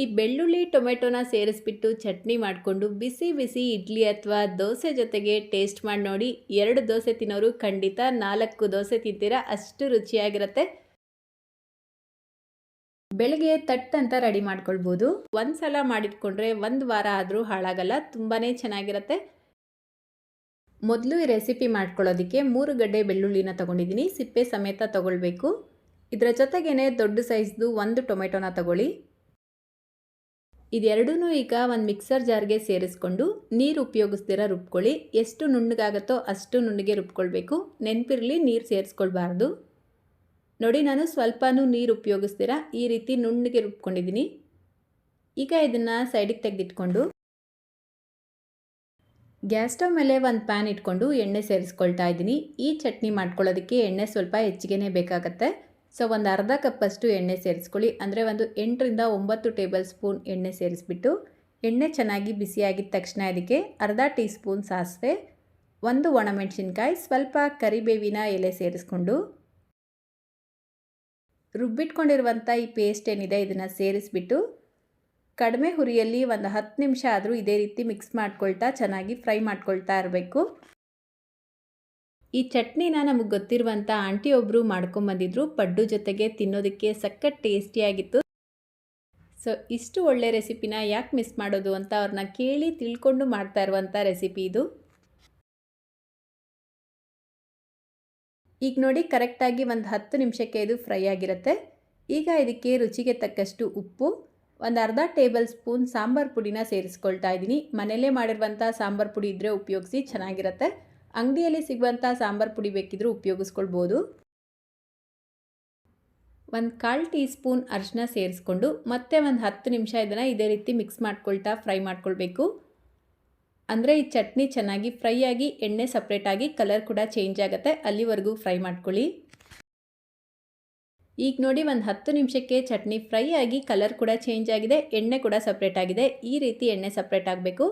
ಈ ಬೆಳ್ಳುಳ್ಳಿ ಟೊಮೆಟೊನ ಸೇರಿಸ್ಬಿಟ್ಟು ಚಟ್ನಿ ಮಾಡಿಕೊಂಡು ಬಿಸಿ ಬಿಸಿ ಇಡ್ಲಿ ಅಥವಾ ದೋಸೆ ಜೊತೆಗೆ ಟೇಸ್ಟ್ ಮಾಡಿ ನೋಡಿ. ಎರಡು ದೋಸೆ ತಿನ್ನೋರು ಖಂಡಿತ ನಾಲ್ಕು ದೋಸೆ ತಿಂತೀರಾ, ಅಷ್ಟು ರುಚಿಯಾಗಿರುತ್ತೆ. ಬೆಳಗ್ಗೆ ತಟ್ ಅಂತ ರೆಡಿ ಮಾಡ್ಕೊಳ್ಬೋದು. ಒಂದು ಸಲ ಮಾಡಿಟ್ಕೊಂಡ್ರೆ ಒಂದು ವಾರ ಆದರೂ ಹಾಳಾಗಲ್ಲ ತುಂಬಾ ಚೆನ್ನಾಗಿರುತ್ತೆ. ಮೊದಲು ಈ ರೆಸಿಪಿ ಮಾಡ್ಕೊಳ್ಳೋದಕ್ಕೆ ಮೂರು ಗಡ್ಡೆ ಬೆಳ್ಳುಳ್ಳಿನ ತೊಗೊಂಡಿದ್ದೀನಿ, ಸಿಪ್ಪೆ ಸಮೇತ ತೊಗೊಳ್ಬೇಕು. ಇದರ ಜೊತೆಗೇನೆ ದೊಡ್ಡ ಸೈಜ್ದು ಒಂದು ಟೊಮೆಟೊನ ತಗೊಳ್ಳಿ. ಇದೆರಡೂ ಈಗ ಒಂದು ಮಿಕ್ಸರ್ ಜಾರ್ಗೆ ಸೇರಿಸ್ಕೊಂಡು ನೀರು ಉಪಯೋಗಿಸ್ದಿರ ರುಬ್ಕೊಳ್ಳಿ. ಎಷ್ಟು ನುಣ್ಣಗಾಗುತ್ತೋ ಅಷ್ಟು ನುಣ್ಣಗೆ ರುಬ್ಕೊಳ್ಬೇಕು. ನೆನಪಿರಲಿ ನೀರು ಸೇರಿಸ್ಕೊಳ್ಬಾರ್ದು. ನೋಡಿ, ನಾನು ಸ್ವಲ್ಪನೂ ನೀರು ಉಪಯೋಗಿಸ್ದಿರ ಈ ರೀತಿ ನುಣ್ಣಗೆ ರುಬ್ಕೊಂಡಿದ್ದೀನಿ. ಈಗ ಇದನ್ನು ಸೈಡಿಗೆ ತೆಗೆದಿಟ್ಕೊಂಡು ಗ್ಯಾಸ್ ಸ್ಟವ್ ಮೇಲೆ ಒಂದು ಪ್ಯಾನ್ ಇಟ್ಕೊಂಡು ಎಣ್ಣೆ ಸೇರಿಸ್ಕೊಳ್ತಾ ಇದ್ದೀನಿ. ಈ ಚಟ್ನಿ ಮಾಡ್ಕೊಳ್ಳೋದಕ್ಕೆ ಎಣ್ಣೆ ಸ್ವಲ್ಪ ಹೆಚ್ಚಿಗೆನೇ ಬೇಕಾಗತ್ತೆ. ಸೊ ಒಂದು ಅರ್ಧ ಕಪ್ಪಷ್ಟು ಎಣ್ಣೆ ಸೇರಿಸ್ಕೊಳ್ಳಿ. ಅಂದರೆ ಒಂದು ಎಂಟರಿಂದ ಒಂಬತ್ತು ಟೇಬಲ್ ಸ್ಪೂನ್ ಎಣ್ಣೆ ಸೇರಿಸ್ಬಿಟ್ಟು, ಎಣ್ಣೆ ಚೆನ್ನಾಗಿ ಬಿಸಿಯಾಗಿದ್ದ ತಕ್ಷಣ ಅದಕ್ಕೆ ಅರ್ಧ ಟೀ ಸ್ಪೂನ್ ಸಾಸಿವೆ, ಒಂದು ಒಣಮೆಣಸಿನ್ಕಾಯಿ, ಸ್ವಲ್ಪ ಕರಿಬೇವಿನ ಎಲೆ ಸೇರಿಸ್ಕೊಂಡು, ರುಬ್ಬಿಟ್ಕೊಂಡಿರುವಂಥ ಈ ಪೇಸ್ಟ್ ಏನಿದೆ ಇದನ್ನು ಸೇರಿಸ್ಬಿಟ್ಟು, ಕಡಿಮೆ ಹುರಿಯಲ್ಲಿ ಒಂದು ಹತ್ತು ನಿಮಿಷ ಆದರೂ ಇದೇ ರೀತಿ ಮಿಕ್ಸ್ ಮಾಡ್ಕೊಳ್ತಾ ಚೆನ್ನಾಗಿ ಫ್ರೈ ಮಾಡ್ಕೊಳ್ತಾ ಇರಬೇಕು. ಈ ಚಟ್ನಿನ ನಮಗೆ ಗೊತ್ತಿರುವಂಥ ಆಂಟಿ ಒಬ್ಬರು ಮಾಡ್ಕೊಂಬಂದಿದ್ರು ಪಡ್ಡು ಜೊತೆಗೆ ತಿನ್ನೋದಕ್ಕೆ ಸಖತ್ ಟೇಸ್ಟಿಯಾಗಿತ್ತು ಸೊ ಇಷ್ಟು ಒಳ್ಳೆ ರೆಸಿಪಿನ ಯಾಕೆ ಮಿಸ್ ಮಾಡೋದು ಅಂತ ಅವ್ರನ್ನ ಕೇಳಿ ತಿಳ್ಕೊಂಡು ಮಾಡ್ತಾ ಇರುವಂಥ ರೆಸಿಪಿ ಇದು. ಈಗ ನೋಡಿ ಕರೆಕ್ಟಾಗಿ ಒಂದು ಹತ್ತು ನಿಮಿಷಕ್ಕೆ ಇದು ಫ್ರೈ ಆಗಿರುತ್ತೆ. ಈಗ ಇದಕ್ಕೆ ರುಚಿಗೆ ತಕ್ಕಷ್ಟು ಉಪ್ಪು, ಒಂದು ಅರ್ಧ ಟೇಬಲ್ ಸ್ಪೂನ್ ಸಾಂಬಾರು ಪುಡಿನ ಸೇರಿಸ್ಕೊಳ್ತಾ ಇದ್ದೀನಿ. ಮನೆಯಲ್ಲೇ ಮಾಡಿರುವಂಥ ಸಾಂಬಾರು ಪುಡಿ ಇದ್ದರೆ ಉಪಯೋಗಿಸಿ, ಚೆನ್ನಾಗಿರುತ್ತೆ. ಅಂಗಡಿಯಲ್ಲಿ ಸಿಗುವಂಥ ಸಾಂಬಾರು ಪುಡಿ ಬೇಕಿದ್ರೂ ಉಪಯೋಗಿಸ್ಕೊಳ್ಬೋದು. ಒಂದು ಕಾಲು ಟೀ ಸ್ಪೂನ್ ಅರಿಶಿನ ಸೇರಿಸ್ಕೊಂಡು ಮತ್ತೆ ಒಂದು ಹತ್ತು ನಿಮಿಷ ಇದನ್ನು ಇದೇ ರೀತಿ ಮಿಕ್ಸ್ ಮಾಡ್ಕೊಳ್ತಾ ಫ್ರೈ ಮಾಡ್ಕೊಳ್ಬೇಕು. ಅಂದರೆ ಈ ಚಟ್ನಿ ಚೆನ್ನಾಗಿ ಫ್ರೈ ಆಗಿ, ಎಣ್ಣೆ ಸಪ್ರೇಟಾಗಿ ಕಲರ್ ಕೂಡ ಚೇಂಜ್ ಆಗುತ್ತೆ. ಅಲ್ಲಿವರೆಗೂ ಫ್ರೈ ಮಾಡ್ಕೊಳ್ಳಿ. ಈಗ ನೋಡಿ ಒಂದು ಹತ್ತು ನಿಮಿಷಕ್ಕೆ ಚಟ್ನಿ ಫ್ರೈ ಆಗಿ ಕಲರ್ ಕೂಡ ಚೇಂಜ್ ಆಗಿದೆ, ಎಣ್ಣೆ ಕೂಡ ಸಪ್ರೇಟ್ ಆಗಿದೆ. ಈ ರೀತಿ ಎಣ್ಣೆ ಸಪ್ರೇಟ್ ಆಗಬೇಕು.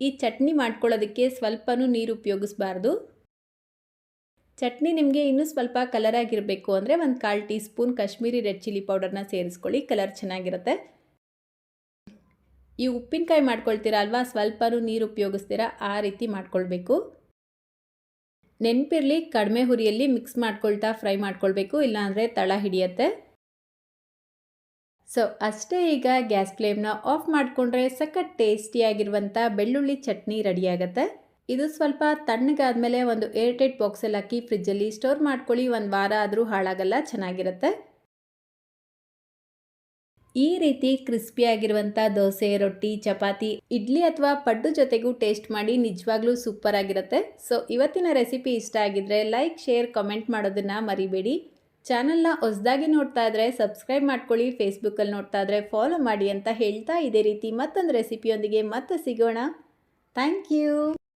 ಈ ಚಟ್ನಿ ಮಾಡ್ಕೊಳ್ಳೋದಕ್ಕೆ ಸ್ವಲ್ಪನೂ ನೀರು ಉಪಯೋಗಿಸ್ಬಾರ್ದು. ಚಟ್ನಿ ನಿಮಗೆ ಇನ್ನೂ ಸ್ವಲ್ಪ ಕಲರ್ ಆಗಿರಬೇಕು ಅಂದರೆ ಒಂದು ಕಾಲು teaspoon Kashmiri red chilli ಪೌಡರ್ನ ಸೇರಿಸ್ಕೊಳ್ಳಿ ಕಲರ್ ಚೆನ್ನಾಗಿರುತ್ತೆ. ಈ ಉಪ್ಪಿನಕಾಯಿ ಮಾಡ್ಕೊಳ್ತೀರಾ ಅಲ್ವಾ, ಸ್ವಲ್ಪನೂ ನೀರು ಉಪಯೋಗಿಸ್ತೀರಾ, ಆ ರೀತಿ ಮಾಡ್ಕೊಳ್ಬೇಕು. ನೆನಪಿರಲಿ, ಕಡಿಮೆ ಹುರಿಯಲ್ಲಿ ಮಿಕ್ಸ್ ಮಾಡ್ಕೊಳ್ತಾ ಫ್ರೈ ಮಾಡ್ಕೊಳ್ಬೇಕು, ಇಲ್ಲಾಂದರೆ ತಳ ಹಿಡಿಯತ್ತೆ. ಸೊ ಅಷ್ಟೇ ಈಗ ಗ್ಯಾಸ್ ಫ್ಲೇಮ್ನ ಆಫ್ ಮಾಡಿಕೊಂಡ್ರೆ ಸಖತ್ ಟೇಸ್ಟಿಯಾಗಿರುವಂಥ ಬೆಳ್ಳುಳ್ಳಿ ಚಟ್ನಿ ರೆಡಿಯಾಗತ್ತೆ ಇದು ಸ್ವಲ್ಪ ತಣ್ಣಗಾದ್ಮೇಲೆ ಒಂದು ಏರ್ಟೈಟ್ ಬಾಕ್ಸಲ್ಲಿ ಹಾಕಿ ಫ್ರಿಜ್ಜಲ್ಲಿ ಸ್ಟೋರ್ ಮಾಡ್ಕೊಳ್ಳಿ, ಒಂದು ವಾರ ಆದರೂ ಹಾಳಾಗಲ್ಲ, ಚೆನ್ನಾಗಿರುತ್ತೆ. ಈ ರೀತಿ ಕ್ರಿಸ್ಪಿಯಾಗಿರುವಂಥ ದೋಸೆ, ರೊಟ್ಟಿ, ಚಪಾತಿ, ಇಡ್ಲಿ ಅಥವಾ ಪಡ್ಡು ಜೊತೆಗೂ ಟೇಸ್ಟ್ ಮಾಡಿ ನಿಜವಾಗ್ಲೂ ಸೂಪರ್ ಆಗಿರುತ್ತೆ. ಸೊ ಇವತ್ತಿನ ರೆಸಿಪಿ ಇಷ್ಟ ಆಗಿದ್ರೆ ಲೈಕ್ ಶೇರ್ ಕಮೆಂಟ್ ಮಾಡೋದನ್ನು ಮರಿಬೇಡಿ. ಚಾನಲ್ನ ಹೊಸದಾಗಿ ನೋಡ್ತಾ ಇದ್ರೆ ಸಬ್ಸ್ಕ್ರೈಬ್ ಮಾಡ್ಕೊಳ್ಳಿ ಫೇಸ್ಬುಕ್ಕಲ್ಲಿ ನೋಡ್ತಾ ಇದ್ರೆ ಫಾಲೋ ಮಾಡಿ ಅಂತ ಹೇಳ್ತಾ ಇದೇ ರೀತಿ ಮತ್ತೊಂದು ರೆಸಿಪಿಯೊಂದಿಗೆ ಮತ್ತೆ ಸಿಗೋಣ. Thank you